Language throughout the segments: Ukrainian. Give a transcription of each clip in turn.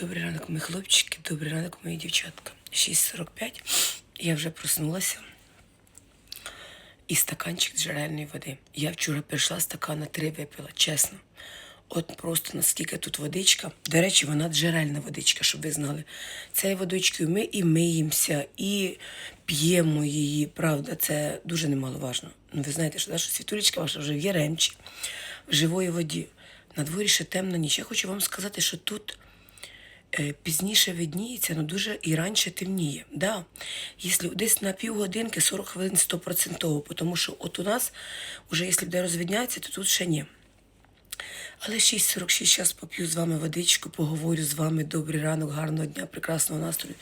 Добрий ранок, мої хлопчики, добрий ранок, мої дівчатка. 6.45. Я вже проснулася. І стаканчик джерельної води. Я вчора прийшла, стакана три випила, чесно. От просто наскільки тут водичка. До речі, вона джерельна водичка, щоб ви знали. Цією водичкою ми і миємося, і п'ємо її. Правда, це дуже немаловажно. Ну, ви знаєте, що, що світулечка ваша вже в Яремчі, в живої воді. На дворі ще темна ніч. Я хочу вам сказати, що тут пізніше видніється, але дуже і раніше темніє. Да. Якщо десь на півгодинки 40 хвилин 100%, тому що от у нас, вже якщо буде розвідняється, то тут ще ні. Але 6.46 час поп'ю з вами водичку, поговорю з вами. Добрий ранок, гарного дня, прекрасного настрою.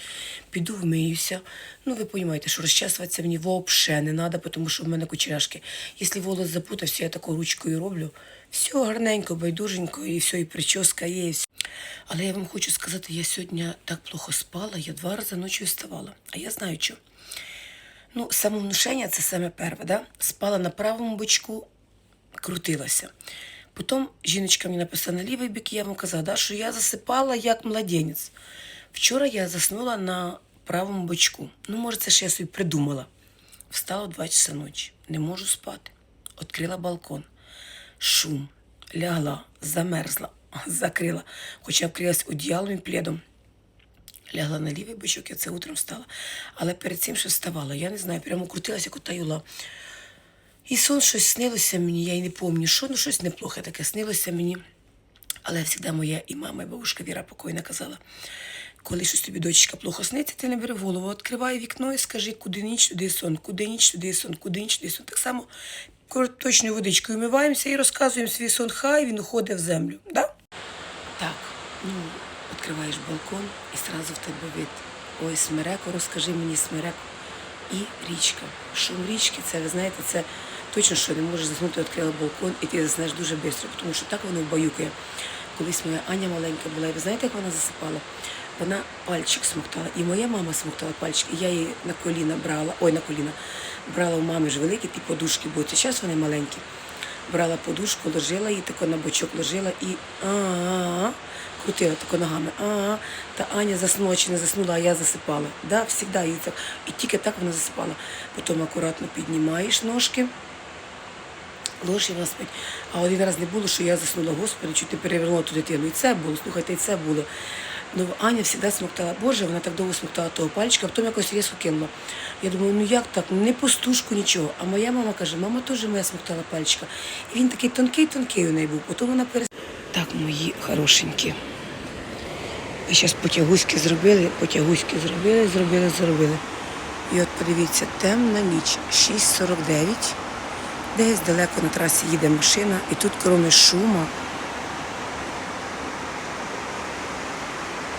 Піду вмиюся. Ну, ви розумієте, що розчесуватися мені взагалі не треба, тому що в мене кучеряшки. Якщо волос запутався, я таку ручкою роблю. Все гарненько, байдуженько, і все, і прическа є, і все. Але я вам хочу сказати, я сьогодні так плохо спала, я два рази ночі вставала. А я знаю що. Ну, самовнушення це саме перше, да? Спала на правому бочку, крутилася. Потім жіночка мені написала на лівий бік, і я вам казала, да, що я засипала як младенець. Вчора я заснула на правому бочку. Ну, може, це ж я собі придумала. Встала 2 часа ночі, не можу спати. Открила балкон. Шум, лягла, замерзла, закрила, хоча вкрилась одіялом і пледом. Лягла на лівий бочок, я це утром встала. Але перед цим що вставала, я не знаю, прямо крутилася, як ота юла. І сон щось снилося мені, я й не пам'ятаю, що, ну щось неплохе таке снилося мені. Але завжди моя і мама, і бабушка Віра покойна казала, коли щось тобі дочечка плохо сниться, ти не бери голову, відкривай вікно і скажи, куди ніч, туди сон, куди ніч, туди сон, куди ніч, туди сон. Так само точною водичкою вмиваємося і розказуємо свій сон, хай він уходить в землю. Да? Так, ну, відкриваєш балкон і одразу в тебе вид. Ой, смереко, розкажи мені смереко. І річка. Шум річки, це, ви знаєте, це точно, що не можеш заснути, відкрила балкон, і ти заснеш дуже швидко, тому що так воно вбаюкає. Колись моя Аня маленька була, і ви знаєте, як вона засипала? Вона пальчик смоктала. І моя мама смоктала пальчик, і я її на коліна брала, ой, на коліна, брала у мами ж великі ті подушки, бо це час вони маленькі. Брала подушку, ложила її тако на бочок, ложила і а крутила тако ногами. А, та Аня заснула чи не заснула, а я засипала. Да, всегда її так. І тільки так вона засипала. Потім акуратно піднімаєш ножки. Ложиш і вона спить. А один раз не було, що я заснула, господи, чуть не перевернула ту дитину. І це було, слухайте, і це було. Ну, Аня завжди смоктала, Боже, вона так довго смоктала того пальчика, а потім якось різко кинула. Я думаю, ну як так? Не пустушку, нічого. А моя мама каже, мама теж моя смоктала пальчика. І він такий тонкий-тонкий у неї був. Потім вона перес... Так, мої хорошенькі. Ви зараз потягуськи зробили, потягуськи зробили, зробили, зробили. І от подивіться, темна ніч, 6.49. Десь далеко на трасі їде машина, і тут, крім шума,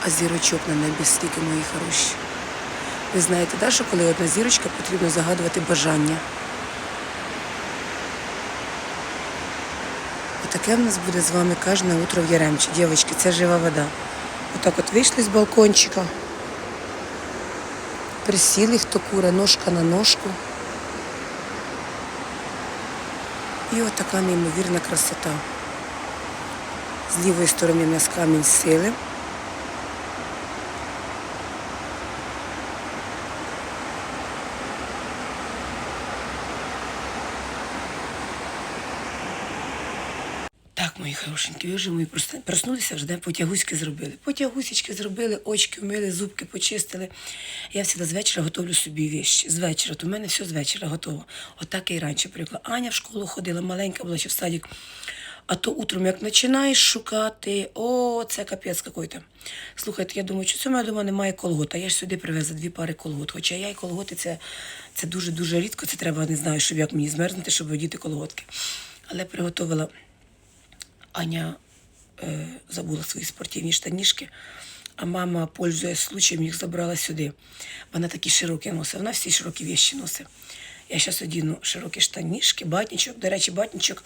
а зірочок на небі стільки мої хороші. Ви знаєте, да, що коли одна зірочка, потрібно загадувати бажання. Отаке в нас буде з вами кожне утро в Яремчі. Дівчатки, це жива вода. Отак от вийшли з балкончика, присіли, хто куре, ножка на ножку. І от така неймовірна красота. З лівої сторони у нас камінь сили. Так, мої хорошенькі, ви вже проснулися, вже де потягуськи зробили. Потягусічки зробили, очки вмили, зубки почистили. Я завжди з вечора готовлю собі віщі. З вечора, то в мене все з вечора готово. Отак я і раніше привикла. Аня в школу ходила, маленька була ще в садик. А то утром, як починаєш шукати, о, це капець какой-то. Слухайте, я думаю, що в мене дома немає колгот, а я ж сюди привезла дві пари колгот. Хоча я і колготи це, це дуже-дуже рідко, це треба, не знаю, щоб як мені змерзнути, щоб одіти колготки. Але приготувала Аня е, забула свої спортивні штанішки, а мама, пользуясь случаєм, їх забрала сюди. Вона такі широкі носить, вона всі широкі вещі носить. Я зараз одіну широкі штанішки, батнічок. До речі, батнічок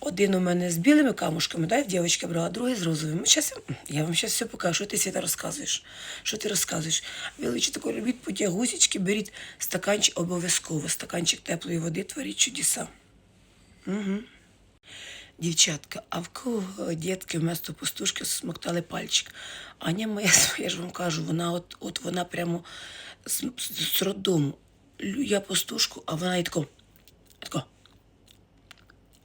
один у мене з білими камушками, да, в дівчинки брала, другий з розовими. Щас, я вам зараз все покажу, що ти Світа розказуєш. Що ти розказуєш? Величі тако робіть потягусічки, беріть стаканчик, обов'язково, стаканчик теплої води, творіть чудеса. Угу. Дівчатка, а в кого дітки вместо пустушки смоктали пальчик? Аня моя, я ж вам кажу, вона от, от вона прямо з, з, роддому. Я пустушку, а вона і тако, тако.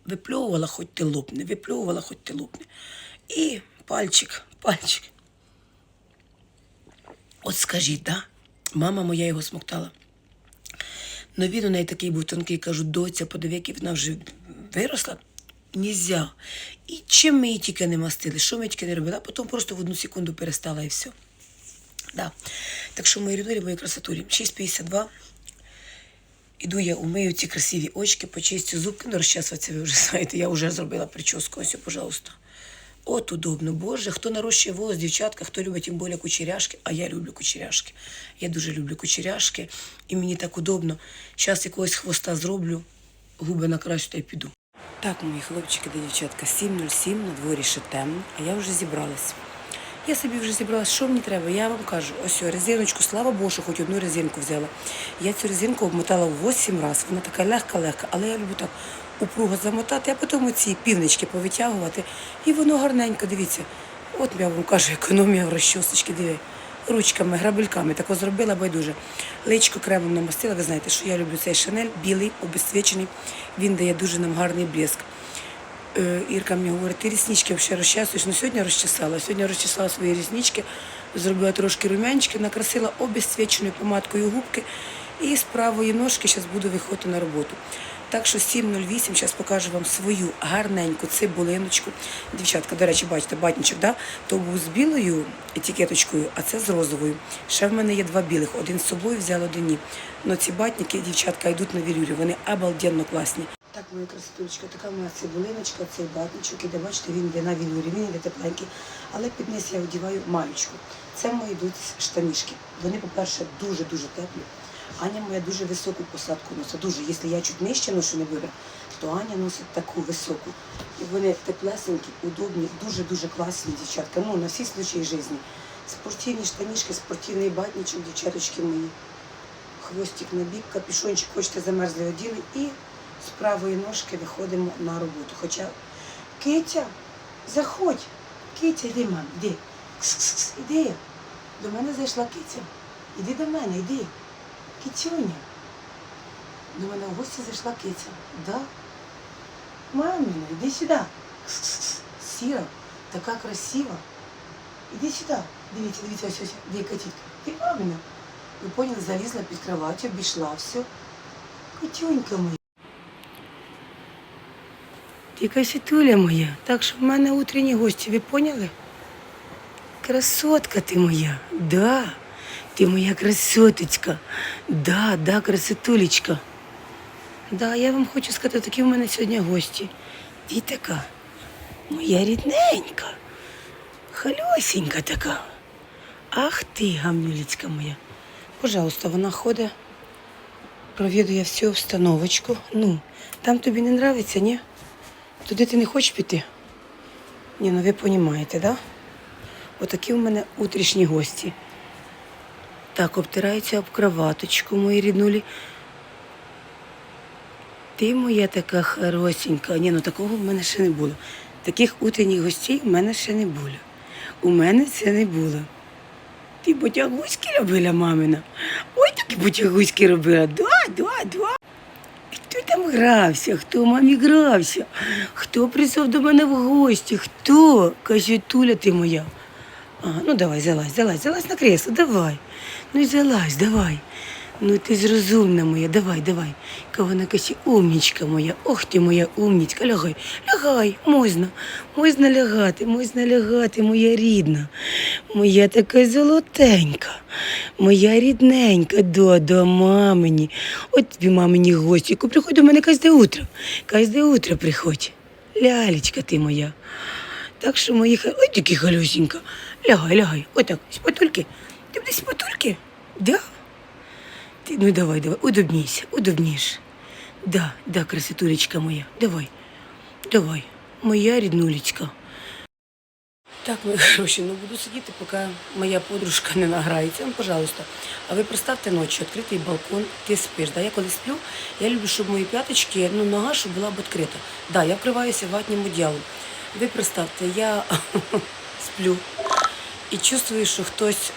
Випльовувала, хоч ти лопне, випльовувала, хоч ти лопне. І пальчик, пальчик. От скажіть, да? Мама моя його смоктала. Ну він у неї такий був тонкий, кажу, доця, подиви, як вона вже виросла. Нельзя. І чим ми її тільки не мастили, що ми тільки не робили, а потім просто в одну секунду перестала і все. Да. Так що мої рідулі, мої красотулі, 6,52. Іду я умию ці красиві очки, почистю зубки, ну розчесуватися ви вже знаєте, я вже зробила прическу, ось, пожалуйста. От удобно. Боже, хто нарощує волос, дівчатка, хто любить тим більше кучеряшки, а я люблю кучеряшки. Я дуже люблю кучеряшки, і мені так удобно. Зараз якогось хвоста зроблю, губи накрасю та й піду. Так, мої хлопчики та дівчатка, 7.07, на дворі ще темно, а я вже зібралась. Я собі вже зібралась, що мені треба? Я вам кажу, ось резиночку, слава Богу, хоч одну резинку взяла. Я цю резинку обмотала 8 разів. Вона така легка-легка, але я люблю так упруго замотати, а потім ці півнички повитягувати. І воно гарненько, дивіться. От я вам кажу, економія в розчосочки, диви. Ручками, грабельками, тако зробила байдуже. Личко кремом намастила. Ви знаєте, що я люблю цей шанель, білий, обезцвічений. Він дає дуже нам гарний блеск. Е, Ірка мені говорить, ти ріснички взагалі розчесуєш. Ну сьогодні розчесала. Сьогодні розчесала свої ріснички, зробила трошки румянчики, накрасила обезцвіченою помадкою губки. І з правої ножки зараз буду виходити на роботу. Так що 7.08, зараз покажу вам свою гарненьку цибулиночку. Дівчатка, до речі, бачите, батничок, да? то був з білою етикеточкою, а це з розовою. Ще в мене є два білих, один з собою взяла, один ні. Но ці батники, дівчатка, йдуть на вілюрі, вони обалденно класні. Так, моя красотулечка, така моя цибулиночка, цей батничок, іде, бачите, він йде на вілюрі, він йде тепленький. Але під низ я одіваю маючку. Це мої йдуть штанішки. Вони, по-перше, дуже-дуже теплі. Аня моя дуже високу посадку носить. Дуже. Якщо я чуть нижче ношу не бере, то Аня носить таку високу. І вони теплесенькі, удобні, дуже-дуже класні дівчатка. Ну, на всі случаї житті. Спортивні штанішки, спортивний батничок, дівчаточки мої. Хвостик на бік, капюшончик, хочете замерзли оділи і з правої ножки виходимо на роботу. Хоча Китя, заходь. Китя, йди, мам, йди. Кс-кс-кс, іди. До мене зайшла Китя. Іди до мене, йди. Китюня. До мене в гості зайшла Китя. Да? Маміна, іди сюди. Сіра, така красива. Іди сюди. Дивіться, дивіться, ось ось. Де Катітка? Ти мамина. Ви поняли, залізла під кровать, обійшла все. Котюнька моя. Ти касітуля моя. Так що в мене утренні гості, ви поняли? Красотка ти моя, да. Ти моя красоточка. Да, да, красотулечка. Да, я вам хочу сказати, такі в мене сьогодні гості. Ти така, моя рідненька, хальосенька така. Ах ти, гамнюлічка моя. Пожалуйста, вона ходить, провідує всю обстановочку. Ну, там тобі не нравиться, ні? Туди ти не хочеш піти? Ні, ну ви розумієте, да? Отакі в мене утрішні гості. Так, обтираються об кроваточку, мої ріднулі. Ти моя така хорошенька. Ні, ну такого в мене ще не було. Таких утренніх гостей в мене ще не було. У мене це не було. Ти потягуськи робила, мамина. Ой, такі потягуськи робила. Да, да, да. Хто там грався? Хто мамі грався? Хто прийшов до мене в гості? Хто? Каже, Туля ти моя. Ага, ну давай, залазь, залазь, залазь на кресло, давай. Ну і залазь, давай. Ну ти ж розумна моя, давай, давай. Кого вона каже, умнічка моя, ох ти моя умнічка, лягай, лягай, можна, можна лягати, можна лягати, моя рідна, моя така золотенька, моя рідненька, до, до мамині. От тобі мамині гостіку, приходь до мене кожне утро, кожне утро приходь. Лялечка ти моя. Так що мої Ой, такі халюсінька. Лягай, лягай. Отак, спотульки. Ти будеш спотульки? Да? Ти, ну давай, давай, удобнійся, удобніш. Да, да, красотулечка моя, давай, давай, моя ріднулечка. Так, мої хороші, ну буду сидіти, поки моя подружка не награється. Ну, пожалуйста. А ви представте ночі, відкритий балкон, ти спиш. Да? Я коли сплю, я люблю, щоб мої п'яточки, ну, нога, щоб була б відкрита. Да, я вкриваюся ватнім одіялом. Ви представте, я сплю і чувствую, що хтось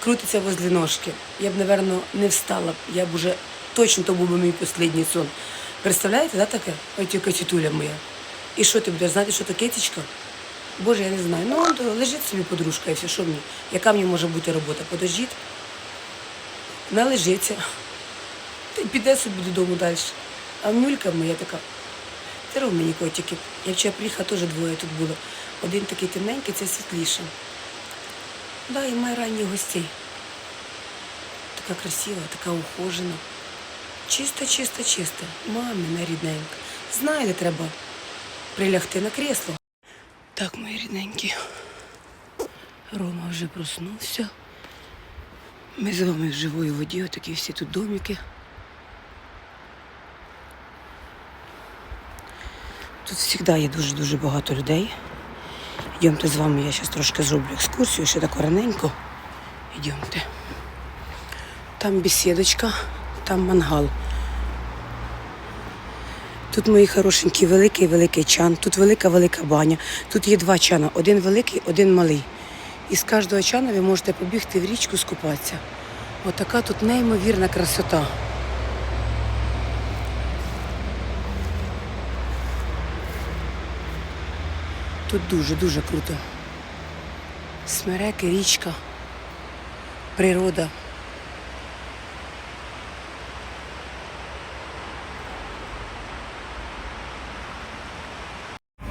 крутиться возле ножки. Я б, напевно, не встала. Я б уже точно то був би мій останній сон. Представляєте, да, таке? Ось яка тітуля моя. І що ти будеш знати, що таке китічка? Боже, я не знаю. Ну, лежить собі подружка і все, що мені? Яка мені може бути робота? Подождіть, належиться, та піде собі додому далі. А мюлька моя така, здорово мені котики. Я вчора приїхала, теж двоє тут було. Один такий темненький, це світліше. Да, і має ранніх гостей. Така красива, така ухожена. Чисто, чисто, чисто. Мамина рідненька. Знає, де треба прилягти на кресло. Так, мої рідненькі. Рома вже проснувся. Ми з вами в живої воді, отакі всі тут домики. Тут завжди є дуже-дуже багато людей. Йдемте з вами, я зараз трошки зроблю екскурсію, ще так раненько. Йдемте. Там бесідочка, там мангал. Тут мої хорошенькі, великий великий чан, тут велика велика баня. Тут є два чана, один великий, один малий. І з кожного чана ви можете побігти в річку скупатися. Отака тут неймовірна красота. Тут дуже-дуже круто. Смереки, річка, природа.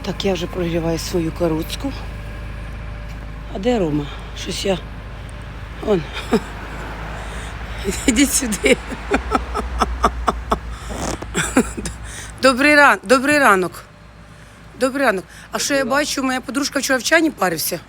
Так, я вже прогріваю свою каруцьку. А де Рома? Щось я. Он. Ідіть сюди. Добрий ран... Добрий ранок. Добрий ранок. А що я бачу, моя подружка вчора в чані парився.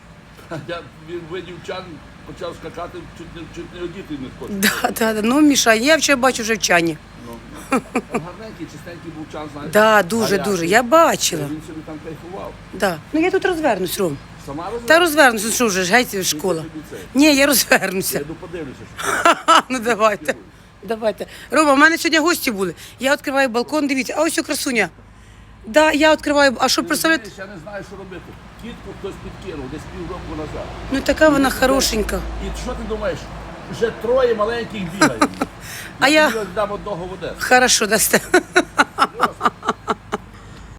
Я він видів чан, почав скакати, чуть не, чуть не одіти не схоче. Да, да, да. Ну, Міша, я вчора бачу вже в чані. Ну, ну. Гарненький, чистенький був чан, знаєш. Да, дуже, дуже. Я бачила. Він собі там кайфував. Да. Ну я тут розвернусь, Ром. Сама розумієш? Та розвернусь, ну що вже ж геть школа. тобі це. Ні, я Я розвернуся. йду подивлюся, що Ну давайте. Давайте. Рома, у мене сьогодні гості були. Я відкриваю балкон, дивіться, а ось о, красуня. Да, я відкриваю, а що представляєте? Я не знаю, що робити. Кітку хтось підкинув, десь півроку назад. Ну така вона хорошенька. І що ти думаєш? Вже троє маленьких бігають. А я- тобі дам одного в Одесу. Хорошо, дасте.